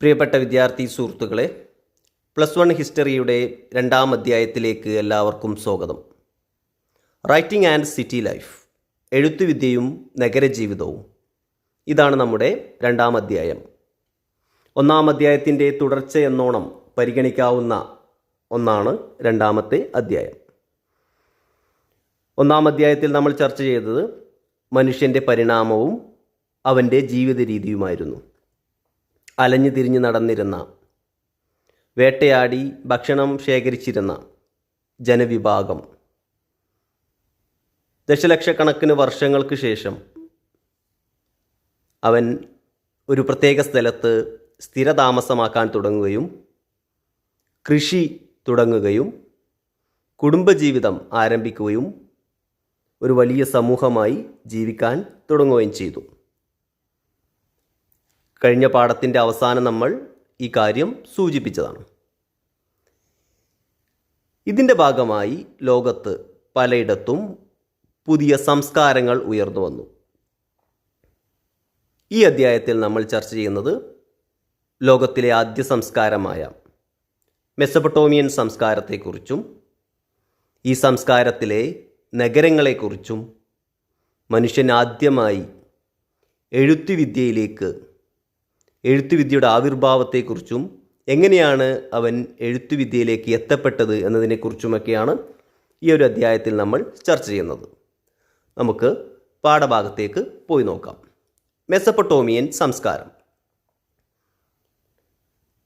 പ്രിയപ്പെട്ട വിദ്യാർത്ഥി സുഹൃത്തുക്കളെ പ്ലസ് വൺ ഹിസ്റ്ററിയുടെ രണ്ടാം അധ്യായത്തിലേക്ക് എല്ലാവർക്കും സ്വാഗതം. റൈറ്റിംഗ് ആൻഡ് സിറ്റി ലൈഫ് എഴുത്തുവിദ്യയും നഗരജീവിതവും. ഇതാണ് നമ്മുടെ രണ്ടാം അധ്യായം. ഒന്നാം അധ്യായത്തിന്റെ തുടർച്ച എന്നോണം പരിഗണിക്കാവുന്ന ഒന്നാണ് രണ്ടാമത്തെ അധ്യായം. ഒന്നാം അധ്യായത്തിൽ നമ്മൾ ചർച്ച ചെയ്തത് മനുഷ്യന്റെ പരിണാമവും അവന്റെ ജീവിത രീതിയുമായിരുന്നു അലഞ്ഞു തിരിഞ്ഞ് നടന്നിരുന്ന. വേട്ടയാടി ഭക്ഷണം ശേഖരിച്ചിരുന്ന ജനവിഭാഗം. ദശലക്ഷക്കണക്കിന് വർഷങ്ങൾക്ക് ശേഷം അവൻ ഒരു പ്രത്യേക സ്ഥലത്ത് സ്ഥിരതാമസമാക്കാൻ തുടങ്ങുകയും കൃഷി തുടങ്ങുകയും കുടുംബജീവിതം ആരംഭിക്കുകയും ഒരു വലിയ സമൂഹമായി ജീവിക്കാൻ തുടങ്ങുകയും ചെയ്തു. കഴിഞ്ഞ പാഠത്തിന്റെ അവസാനം നമ്മൾ ഈ കാര്യം സൂചിപ്പിച്ചതാണ്. ഇതിന്റെ ഭാഗമായി ലോകത്ത് പലയിടത്തും പുതിയ സംസ്കാരങ്ങൾ ഉയർന്നു വന്നു. ഈ അധ്യായത്തിൽ നമ്മൾ ചർച്ച ചെയ്യുന്നത് ലോകത്തിലെ ആദ്യ സംസ്കാരമായ മെസ്സപ്പട്ടോമിയൻ സംസ്കാരത്തെക്കുറിച്ചും ഈ സംസ്കാരത്തിലെ നഗരങ്ങളെക്കുറിച്ചും മനുഷ്യൻ ആദ്യമായി എഴുത്തുവിദ്യയിലേക്ക് എഴുത്തുവിദ്യയുടെ ആവിർഭാവത്തെക്കുറിച്ചും എങ്ങനെയാണ് അവൻ എഴുത്തുവിദ്യയിലേക്ക് എത്തപ്പെട്ടത് എന്നതിനെക്കുറിച്ചുമൊക്കെയാണ് ഈ ഒരു അധ്യായത്തിൽ നമ്മൾ ചർച്ച ചെയ്യുന്നത്. നമുക്ക് പാഠഭാഗത്തേക്ക് പോയി നോക്കാം. മെസപ്പട്ടോമിയൻ സംസ്കാരം.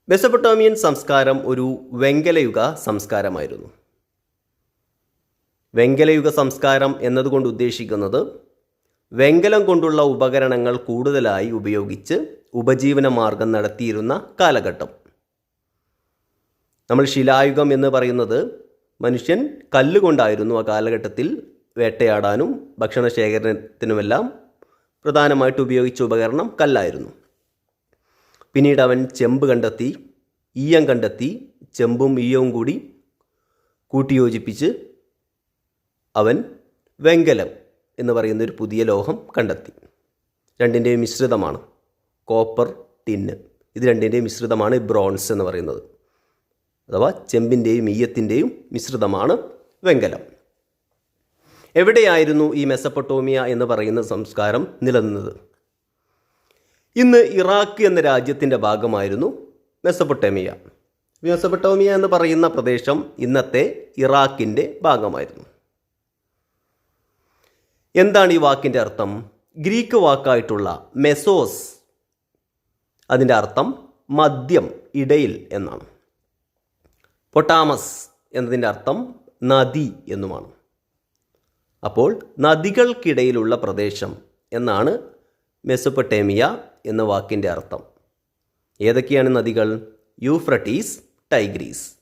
മെസപ്പട്ടോമിയൻ സംസ്കാരം ഒരു വെങ്കലയുഗ സംസ്കാരമായിരുന്നു. വെങ്കലയുഗ സംസ്കാരം എന്നതുകൊണ്ട് ഉദ്ദേശിക്കുന്നത് വെങ്കലം കൊണ്ടുള്ള ഉപകരണങ്ങൾ കൂടുതലായി ഉപയോഗിച്ച് ഉപജീവന മാർഗം നടത്തിയിരുന്ന കാലഘട്ടം. നമ്മൾ ശിലായുഗം എന്ന് പറയുന്നത് മനുഷ്യൻ കല്ലുകൊണ്ടായിരുന്നു ആ കാലഘട്ടത്തിൽ വേട്ടയാടാനും ഭക്ഷണ ശേഖരണത്തിനുമെല്ലാം പ്രധാനമായിട്ട് ഉപയോഗിച്ച ഉപകരണം കല്ലായിരുന്നു. പിന്നീട് അവൻ ചെമ്പ് കണ്ടെത്തി ഈയം കണ്ടെത്തി ചെമ്പും ഈയവും കൂടി കൂട്ടിയോജിപ്പിച്ച് അവൻ വെങ്കലം എന്ന് പറയുന്ന ഒരു പുതിയ ലോഹം കണ്ടെത്തി. രണ്ടിന്റെയും മിശ്രിതമാണ് കോപ്പർ ടിന്ന് ഇത് രണ്ടിന്റെയും മിശ്രിതമാണ് ബ്രോൺസ് എന്ന് പറയുന്നത്. അഥവാ ചെമ്പിന്റെയും ഈയത്തിന്റെയും മിശ്രിതമാണ് വെങ്കലം. എവിടെയായിരുന്നു ഈ മെസപ്പൊട്ടോമിയ എന്ന് പറയുന്ന സംസ്കാരം നിലനിന്നത്? ഇന്ന് ഇറാഖ് എന്ന രാജ്യത്തിന്റെ ഭാഗമായിരുന്നു മെസപ്പൊട്ടോമിയ മെസപ്പൊട്ടോമിയ എന്ന് പറയുന്ന പ്രദേശം ഇന്നത്തെ ഇറാഖിന്റെ ഭാഗമായിരുന്നു. എന്താണ് ഈ വാക്കിന്റെ അർത്ഥം? ഗ്രീക്ക് വാക്കായിട്ടുള്ള മെസോസ് അതിന്റെ അർത്ഥം മദ്യം ഇടയിൽ എന്നാണ്. പൊട്ടാമസ് എന്നതിന്റെ അർത്ഥം നദി എന്നുമാണ്. അപ്പോൾ നദികൾക്കിടയിലുള്ള പ്രദേശം എന്നാണ് മെസൊപ്പൊട്ടേമിയ എന്ന വാക്കിന്റെ അർത്ഥം. ഏതൊക്കെയാണ് നദികൾ? Euphrates Tigris.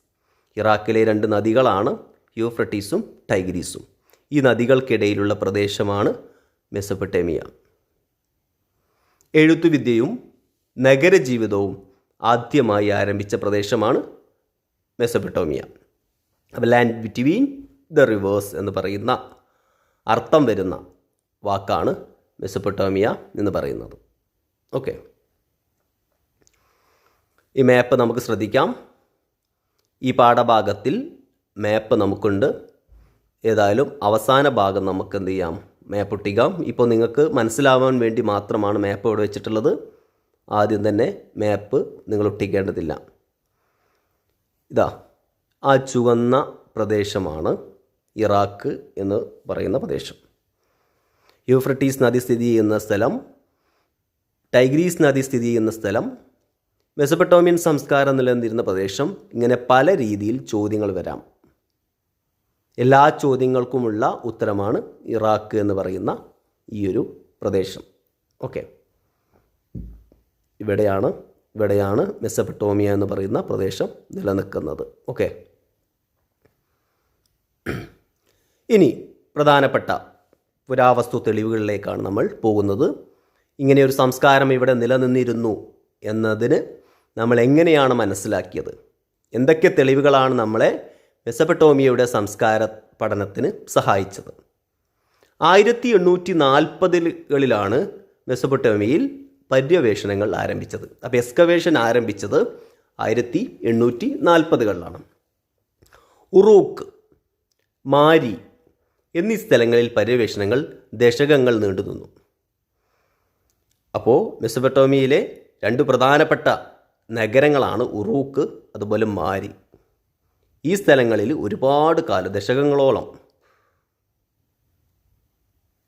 ഇറാഖിലെ രണ്ട് നദികളാണ് യൂഫ്രട്ടീസും ടൈഗ്രീസും. ഈ നദികൾക്കിടയിലുള്ള പ്രദേശമാണ് മെസപ്പട്ടേമിയ എഴുത്തുവിദ്യയും നഗരജീവിതവും ആദ്യമായി ആരംഭിച്ച പ്രദേശമാണ് Mesopotamia land between the rivers എന്ന് പറയുന്ന അർത്ഥം വരുന്ന വാക്കാണ് മെസപ്പട്ടോമിയ എന്ന് പറയുന്നത്. ഓക്കെ ഈ മാപ്പ് നമുക്ക് ശ്രദ്ധിക്കാം. ഈ പാഠഭാഗത്തിൽ മാപ്പ് നമുക്കുണ്ട്. ഏതായാലും അവസാന ഭാഗം നമുക്ക് എന്ത് ചെയ്യാം? മാപ്പ് ഒട്ടിക്കാം ഇപ്പോൾ നിങ്ങൾക്ക് മനസ്സിലാവാൻ വേണ്ടി മാത്രമാണ് മാപ്പ് ഇവിടെ വെച്ചിട്ടുള്ളത്. ആദ്യം തന്നെ മാപ്പ് നിങ്ങൾ ഒട്ടിക്കേണ്ടതില്ല. ഇതാ ആ ചുവന്ന പ്രദേശമാണ് ഇറാഖ് എന്ന് പറയുന്ന പ്രദേശം. യൂഫ്രട്ടീസ് നദി സ്ഥിതി ചെയ്യുന്ന സ്ഥലം ടൈഗ്രീസ് നദി സ്ഥിതി ചെയ്യുന്ന സ്ഥലം മെസപ്പട്ടോമിയൻ സംസ്കാരം നിലനിന്നിരുന്ന പ്രദേശം ഇങ്ങനെ പല രീതിയിൽ ചോദ്യങ്ങൾ വരാം. എല്ലാ ചോദ്യങ്ങൾക്കുമുള്ള ഉത്തരമാണ് ഇറാഖ് എന്ന് പറയുന്ന ഈ ഒരു പ്രദേശം. ഓക്കെ. ഇവിടെയാണ് ഇവിടെയാണ് മെസ്സപ്പട്ടോമിയ എന്ന് പറയുന്ന പ്രദേശം നിലനിൽക്കുന്നത്. ഓക്കെ. ഇനി പ്രധാനപ്പെട്ട പുരാവസ്തു തെളിവുകളിലേക്കാണ് നമ്മൾ പോകുന്നത്. ഇങ്ങനെ ഒരു സംസ്കാരം ഇവിടെ നിലനിന്നിരുന്നു എന്നതിന് നമ്മൾ എങ്ങനെയാണ് മനസ്സിലാക്കിയത്? എന്തൊക്കെ തെളിവുകളാണ് നമ്മളെ മെസപ്പട്ടോമിയയുടെ സംസ്കാര പഠനത്തിന് സഹായിച്ചത്. ആയിരത്തി എണ്ണൂറ്റി നാൽപ്പതുകളിലാണ് മെസപ്പട്ടോമിയയിൽ പര്യവേഷണങ്ങൾ ആരംഭിച്ചത്. അപ്പോൾ എക്സ്കവേഷൻ ആരംഭിച്ചത് ആയിരത്തി എണ്ണൂറ്റി നാൽപ്പതുകളിലാണ് ഉറൂക്ക് മാരി എന്നീ സ്ഥലങ്ങളിൽ പര്യവേഷണങ്ങൾ ദശകങ്ങൾ നീണ്ടുനിന്നു അപ്പോൾ മെസപ്പട്ടോമിയയിലെ രണ്ട് പ്രധാനപ്പെട്ട നഗരങ്ങളാണ് ഉറൂക്ക് അതുപോലെ മാരി. ഈ സ്ഥലങ്ങളിൽ ഒരുപാട് കാലദശകങ്ങളോളം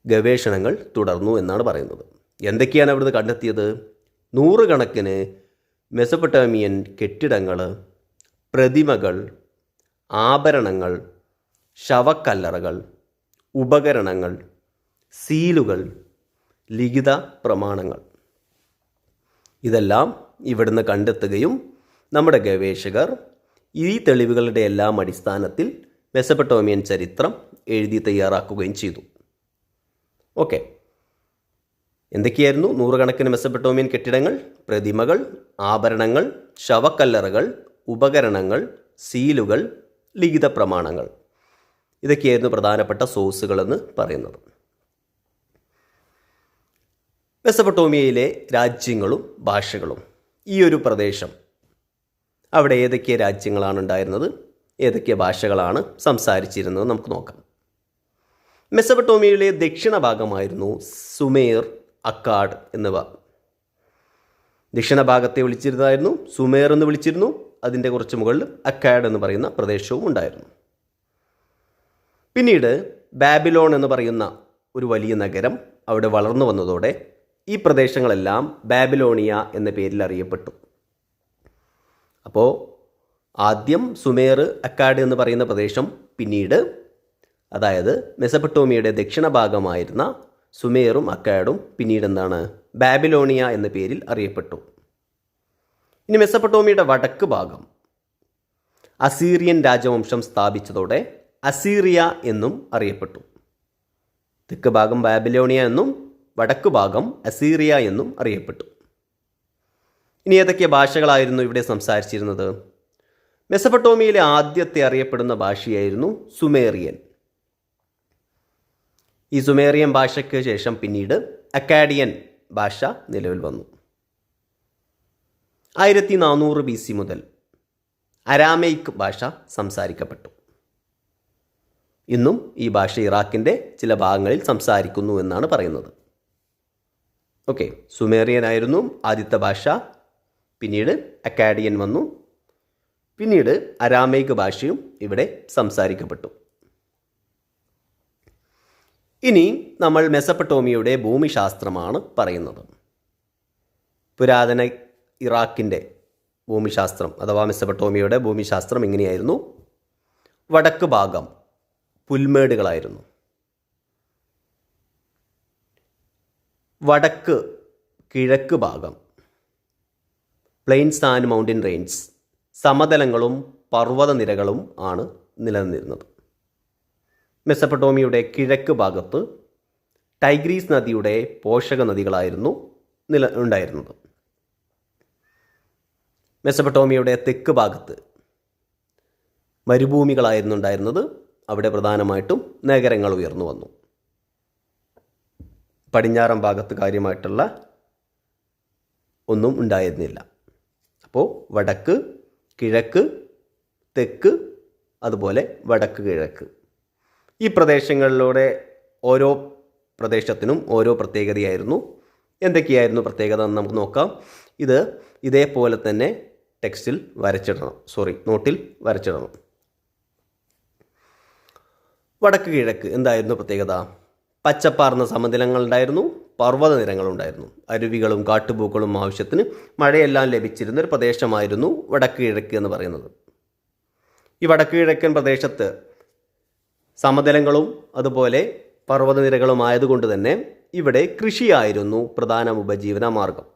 ഗവേഷണങ്ങൾ തുടർന്നു എന്നാണ് പറയുന്നത്. എന്തൊക്കെയാണ് അവിടുന്ന് കണ്ടെത്തിയത്? നൂറുകണക്കിന് മെസപ്പൊട്ടാമിയൻ കെട്ടിടങ്ങൾ പ്രതിമകൾ ആഭരണങ്ങൾ ശവക്കല്ലറകൾ ഉപകരണങ്ങൾ സീലുകൾ ലിഖിത പ്രമാണങ്ങൾ. ഇതെല്ലാം ഇവിടുന്ന് കണ്ടെത്തുകയും നമ്മുടെ ഗവേഷകർ ഈ തെളിവുകളുടെ എല്ലാം അടിസ്ഥാനത്തിൽ മെസപ്പട്ടോമിയൻ ചരിത്രം എഴുതി തയ്യാറാക്കുകയും ചെയ്തു. ഓക്കെ. എന്തൊക്കെയായിരുന്നു നൂറുകണക്കിന് മെസ്സപ്പെട്ടോമിയൻ കെട്ടിടങ്ങൾ? പ്രതിമകൾ ആഭരണങ്ങൾ ശവക്കല്ലറകൾ ഉപകരണങ്ങൾ സീലുകൾ ലിഖിത പ്രമാണങ്ങൾ. ഇതൊക്കെയായിരുന്നു പ്രധാനപ്പെട്ട സോഴ്സുകളെന്ന് പറയുന്നത്. മെസപ്പട്ടോമിയയിലെ രാജ്യങ്ങളും ഭാഷകളും ഈ ഒരു പ്രദേശം അവിടെ ഏതൊക്കെ രാജ്യങ്ങളാണ് ഉണ്ടായിരുന്നത്? ഏതൊക്കെ ഭാഷകളാണ് സംസാരിച്ചിരുന്നത്? നമുക്ക് നോക്കാം. മെസബട്ടോമിയയിലെ ദക്ഷിണ ഭാഗമായിരുന്നു സുമേർ അക്കാഡ് എന്നിവ. ദക്ഷിണ ഭാഗത്തെ വിളിച്ചിരുന്നതായിരുന്നു സുമേർ എന്ന് വിളിച്ചിരുന്നു. അതിന്റെ കുറച്ച് മുകളിൽ അക്കാഡ് എന്ന് പറയുന്ന പ്രദേശവും ഉണ്ടായിരുന്നു. പിന്നീട് ബാബിലോൺ എന്ന് പറയുന്ന ഒരു വലിയ നഗരം അവിടെ വളർന്നു വന്നതോടെ ഈ പ്രദേശങ്ങളെല്ലാം ബാബിലോണിയ എന്ന പേരിൽ അറിയപ്പെട്ടു. അപ്പോൾ ആദ്യം സുമേർ അക്കാഡ് എന്ന് പറയുന്ന പ്രദേശം പിന്നീട് അതായത് മെസപ്പട്ടോമിയയുടെ ദക്ഷിണ ഭാഗമായിരുന്ന സുമേറും അക്കാഡും പിന്നീട് എന്താണ്? ബാബിലോണിയ എന്ന പേരിൽ അറിയപ്പെട്ടു. ഇനി മെസപ്പട്ടോമിയയുടെ വടക്ക് ഭാഗം. അസീറിയൻ രാജവംശം സ്ഥാപിച്ചതോടെ അസീറിയ എന്നും അറിയപ്പെട്ടു. തെക്ക് ഭാഗം ബാബിലോണിയ എന്നും വടക്ക് ഭാഗം അസീറിയ എന്നും അറിയപ്പെട്ടു. ഇനി ഏതൊക്കെ ഭാഷകളായിരുന്നു ഇവിടെ സംസാരിച്ചിരുന്നത്? മെസപ്പട്ടോമിയയിലെ ആദ്യത്തെ അറിയപ്പെടുന്ന ഭാഷയായിരുന്നു സുമേറിയൻ. ഈ സുമേറിയൻ ഭാഷയ്ക്ക് ശേഷം പിന്നീട് അക്കാഡിയൻ ഭാഷ നിലവിൽ വന്നു. ആയിരത്തി നാനൂറ് ബി സി മുതൽ അരാമേക്ക് ഭാഷ സംസാരിക്കപ്പെട്ടു. ഇന്നും ഈ ഭാഷ ഇറാഖിന്റെ ചില ഭാഗങ്ങളിൽ സംസാരിക്കുന്നു എന്നാണ് പറയുന്നത്. ഓക്കെ സുമേറിയൻ ആയിരുന്നു ആദ്യത്തെ ഭാഷ പിന്നീട് അക്കാഡിയൻ വന്നു. പിന്നീട് അരാമയിക് ഭാഷയും ഇവിടെ സംസാരിക്കപ്പെട്ടു. ഇനി നമ്മൾ മെസപ്പട്ടോമിയയുടെ ഭൂമിശാസ്ത്രമാണ് പറയുന്നത്. പുരാതന ഇറാഖിന്റെ ഭൂമിശാസ്ത്രം അഥവാ മെസപ്പട്ടോമിയയുടെ ഭൂമിശാസ്ത്രം ഇങ്ങനെയായിരുന്നു. വടക്ക് ഭാഗം പുൽമേടുകളായിരുന്നു. വടക്ക് കിഴക്ക് ഭാഗം പ്ലെയിൻസ് ആൻഡ് മൗണ്ടൻ റേഞ്ച് സമതലങ്ങളും പർവതനിരകളും ആണ് നിലനിന്നിരുന്നത്. മെസപ്പട്ടോമിയുടെ കിഴക്ക് ഭാഗത്ത് ടൈഗ്രീസ് നദിയുടെ പോഷക നദികളായിരുന്നു നില ഉണ്ടായിരുന്നത്. മെസപ്പട്ടോമിയുടെ തെക്ക് ഭാഗത്ത് മരുഭൂമികളായിരുന്നു ഉണ്ടായിരുന്നത്. അവിടെ പ്രധാനമായിട്ടും നഗരങ്ങൾ ഉയർന്നു വന്നു. പടിഞ്ഞാറൻ ഭാഗത്ത് കാര്യമായിട്ടുള്ള ഒന്നും ഉണ്ടായിരുന്നില്ല. അപ്പോൾ വടക്ക് കിഴക്ക് തെക്ക് അതുപോലെ വടക്ക് കിഴക്ക്. ഈ പ്രദേശങ്ങളിലൂടെ ഓരോ പ്രദേശത്തിനും ഓരോ പ്രത്യേകതയായിരുന്നു. എന്തൊക്കെയായിരുന്നു പ്രത്യേകത എന്ന് നമുക്ക് നോക്കാം. ഇത് ഇതേപോലെ തന്നെ ടെക്സ്റ്റിൽ വരച്ചിടണം. സോറി നോട്ടിൽ വരച്ചിടണം. വടക്ക് കിഴക്ക് എന്തായിരുന്നു പ്രത്യേകത? പച്ചപ്പാർന്ന സമതലങ്ങളുണ്ടായിരുന്നു പർവത നിരങ്ങളുണ്ടായിരുന്നു അരുവികളും കാട്ടുപൂക്കളും ആവശ്യത്തിന് മഴയെല്ലാം ലഭിച്ചിരുന്ന ഒരു പ്രദേശമായിരുന്നു വടക്ക് കിഴക്ക് എന്ന് പറയുന്നത്. ഈ വടക്ക് കിഴക്കൻ പ്രദേശത്ത് സമതലങ്ങളും അതുപോലെ പർവതനിരകളും ആയതുകൊണ്ട് തന്നെ ഇവിടെ കൃഷിയായിരുന്നു പ്രധാന ഉപജീവന മാർഗം.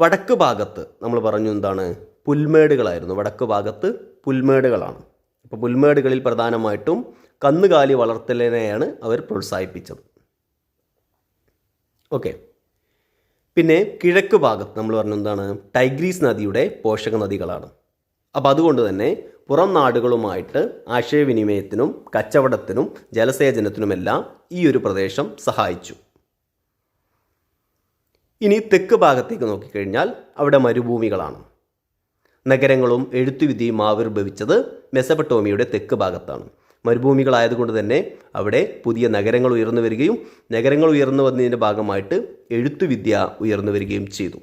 വടക്ക് ഭാഗത്ത് നമ്മൾ പറഞ്ഞു എന്താണ്? പുൽമേടുകളായിരുന്നു. വടക്ക് ഭാഗത്ത് പുൽമേടുകളാണ്. അപ്പോൾ പുൽമേടുകളിൽ പ്രധാനമായിട്ടും കന്നുകാലി വളർത്തലിനെയാണ് അവർ പ്രോത്സാഹിപ്പിച്ചത്. ഓക്കെ പിന്നെ കിഴക്ക് ഭാഗത്ത് നമ്മൾ പറഞ്ഞെന്താണ് ടൈഗ്രീസ് നദിയുടെ പോഷക നദികളാണ്. അപ്പോൾ അതുകൊണ്ട് തന്നെ പുറം നാടുകളുമായിട്ട് ആശയവിനിമയത്തിനും കച്ചവടത്തിനും ജലസേചനത്തിനുമെല്ലാം ഈ ഒരു പ്രദേശം സഹായിച്ചു. ഇനി തെക്ക് ഭാഗത്തേക്ക് നോക്കിക്കഴിഞ്ഞാൽ അവിടെ മരുഭൂമികളാണ്. നഗരങ്ങളും എഴുത്തുവിധിയും ആവിർഭവിച്ചത് മെസപ്പട്ടോമിയുടെ തെക്ക് ഭാഗത്താണ്. മരുഭൂമികളായതുകൊണ്ട് തന്നെ അവിടെ പുതിയ നഗരങ്ങൾ ഉയർന്നു വരികയും നഗരങ്ങൾ ഉയർന്നു വന്നതിന്റെ ഭാഗമായിട്ട് എഴുത്തുവിദ്യ ഉയർന്നു വരികയും ചെയ്തു.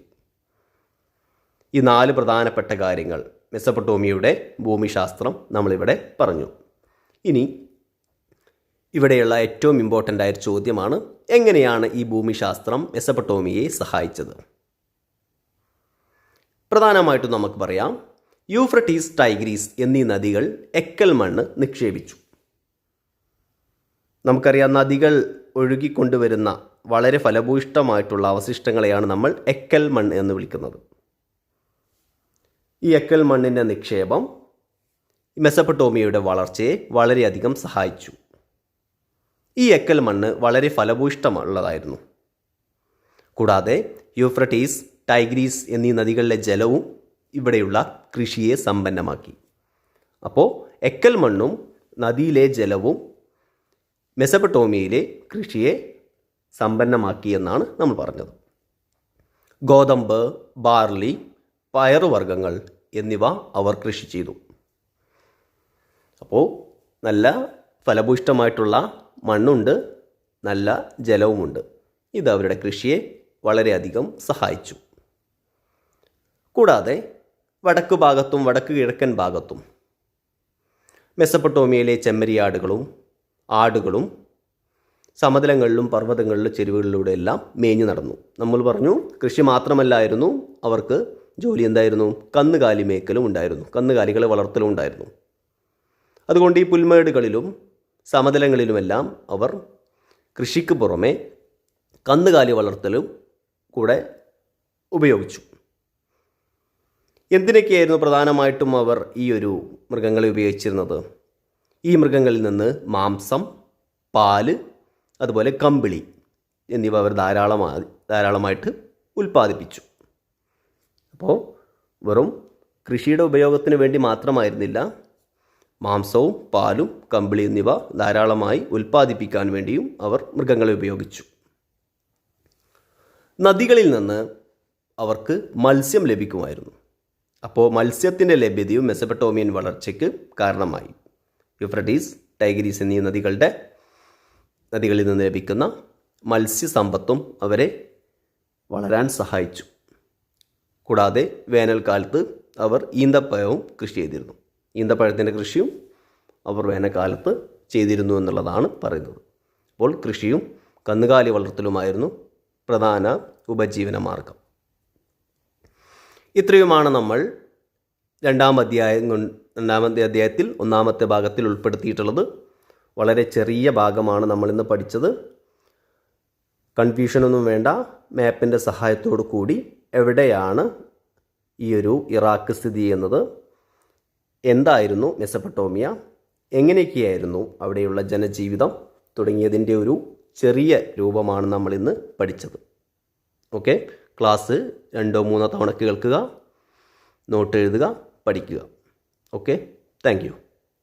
ഈ നാല് പ്രധാനപ്പെട്ട കാര്യങ്ങൾ മെസ്സപ്പട്ടോമിയുടെ ഭൂമിശാസ്ത്രം നമ്മളിവിടെ പറഞ്ഞു. ഇനി ഇവിടെയുള്ള ഏറ്റവും ഇമ്പോർട്ടന്റ് ആയൊരു ചോദ്യമാണ് എങ്ങനെയാണ് ഈ ഭൂമിശാസ്ത്രം മെസ്സപ്പട്ടോമിയെ സഹായിച്ചത്? പ്രധാനമായിട്ടും നമുക്ക് പറയാം യൂഫ്രട്ടീസ് ടൈഗ്രീസ് എന്നീ നദികൾ എക്കൽ മണ്ണ് നിക്ഷേപിച്ചു. നമുക്കറിയാം നദികൾ ഒഴുകിക്കൊണ്ടുവരുന്ന വളരെ ഫലഭൂയിഷ്ടമായിട്ടുള്ള അവശിഷ്ടങ്ങളെയാണ് നമ്മൾ എക്കൽ മണ്ണ് എന്ന് വിളിക്കുന്നത്. ഈ എക്കൽ മണ്ണിന്റെ നിക്ഷേപം മെസപ്പട്ടോമിയയുടെ വളർച്ചയെ വളരെയധികം സഹായിച്ചു. ഈ എക്കൽ മണ്ണ് വളരെ ഫലഭൂയിഷ്ടമുള്ളതായിരുന്നു കൂടാതെ യൂഫ്രട്ടീസ് ടൈഗ്രീസ് എന്നീ നദികളിലെ ജലവും ഇവിടെയുള്ള കൃഷിയെ സമ്പന്നമാക്കി. അപ്പോൾ എക്കൽ മണ്ണും നദിയിലെ ജലവും മെസപ്പട്ടോമിയയിലെ കൃഷിയെ സമ്പന്നമാക്കി എന്നാണ് നമ്മൾ പറഞ്ഞത്. ഗോതമ്പ് ബാർലി പയറുവർഗങ്ങൾ എന്നിവ അവർ കൃഷി ചെയ്തു. അപ്പോൾ നല്ല ഫലഭൂയിഷ്ടമായിട്ടുള്ള മണ്ണുണ്ട് നല്ല ജലവുമുണ്ട്. ഇത് അവരുടെ കൃഷിയെ വളരെയധികം സഹായിച്ചു. കൂടാതെ വടക്ക് ഭാഗത്തും വടക്ക് കിഴക്കൻ ഭാഗത്തും മെസപ്പട്ടോമിയയിലെ ചെമ്മരിയാടുകളും ആടുകളും സമതലങ്ങളിലും പർവതങ്ങളിലും ചെരുവുകളിലൂടെ എല്ലാം മേഞ്ഞു നടന്നു. നമ്മൾ പറഞ്ഞു കൃഷി മാത്രമല്ലായിരുന്നു അവർക്ക് ജോലി എന്തായിരുന്നു? കന്നുകാലി മേക്കലും ഉണ്ടായിരുന്നു. കന്നുകാലികളെ വളർത്തലും ഉണ്ടായിരുന്നു. അതുകൊണ്ട് ഈ പുൽമേടുകളിലും സമതലങ്ങളിലുമെല്ലാം അവർ കൃഷിക്ക് പുറമെ കന്നുകാലി വളർത്തലും കൂടെ ഉപയോഗിച്ചു. എന്തിനൊക്കെയായിരുന്നു പ്രധാനമായിട്ടും അവർ ഈ ഒരു മൃഗങ്ങളെ ഉപയോഗിച്ചിരുന്നത്? ഈ മൃഗങ്ങളിൽ നിന്ന് മാംസം പാൽ അതുപോലെ കമ്പിളി എന്നിവ അവർ ധാരാളമായി ധാരാളമായിട്ട് ഉൽപ്പാദിപ്പിച്ചു. അപ്പോൾ വെറും കൃഷിയുടെ ഉപയോഗത്തിന് വേണ്ടി മാത്രമായിരുന്നില്ല മാംസവും പാലും കമ്പിളി എന്നിവ ധാരാളമായി ഉൽപ്പാദിപ്പിക്കാൻ വേണ്ടിയും അവർ മൃഗങ്ങളെ ഉപയോഗിച്ചു. നദികളിൽ നിന്ന് അവർക്ക് മത്സ്യം ലഭിക്കുമായിരുന്നു. അപ്പോൾ മത്സ്യത്തിന്റെ ലഭ്യതയും മെസപ്പട്ടോമിയൻ വളർച്ചയ്ക്ക് കാരണമായി. യുഫ്രട്ടീസ് ടൈഗ്രീസ് എന്നീ നദികളുടെ നദികളിൽ നിന്ന് ലഭിക്കുന്ന മത്സ്യസമ്പത്തും അവരെ വളരാൻ സഹായിച്ചു. കൂടാതെ വേനൽക്കാലത്ത് അവർ ഈന്തപ്പഴവും കൃഷി ചെയ്തിരുന്നു. ഈന്തപ്പഴത്തിന്റെ കൃഷിയും അവർ വേനൽക്കാലത്ത് ചെയ്തിരുന്നു എന്നുള്ളതാണ് പറയുന്നത്. അപ്പോൾ കൃഷിയും കന്നുകാലി വളർത്തലുമായിരുന്നു പ്രധാന ഉപജീവന മാർഗം. ഇത്രയുമാണ് നമ്മൾ രണ്ടാം അധ്യായം രണ്ടാമത്തെ അധ്യായത്തിൽ ഒന്നാമത്തെ ഭാഗത്തിൽ ഉൾപ്പെടുത്തിയിട്ടുള്ളത് വളരെ ചെറിയ ഭാഗമാണ് നമ്മളിന്ന് പഠിച്ചത്. കൺഫ്യൂഷനൊന്നും വേണ്ട. മാപ്പിന്റെ സഹായത്തോടു കൂടി എവിടെയാണ് ഈ ഒരു ഇറാഖ് സ്ഥിതി ചെയ്യുന്നത്? എന്തായിരുന്നു മെസപ്പട്ടോമിയ എങ്ങനെയൊക്കെയായിരുന്നു അവിടെയുള്ള ജനജീവിതം? തുടങ്ങിയതിന്റെ ഒരു ചെറിയ രൂപമാണ് നമ്മളിന്ന് പഠിച്ചത്. ഓക്കെ? ക്ലാസ് രണ്ടോ മൂന്നോ തവണ കേൾക്കുക നോട്ട് എഴുതുക പഠിക്കുക. Okay, thank you.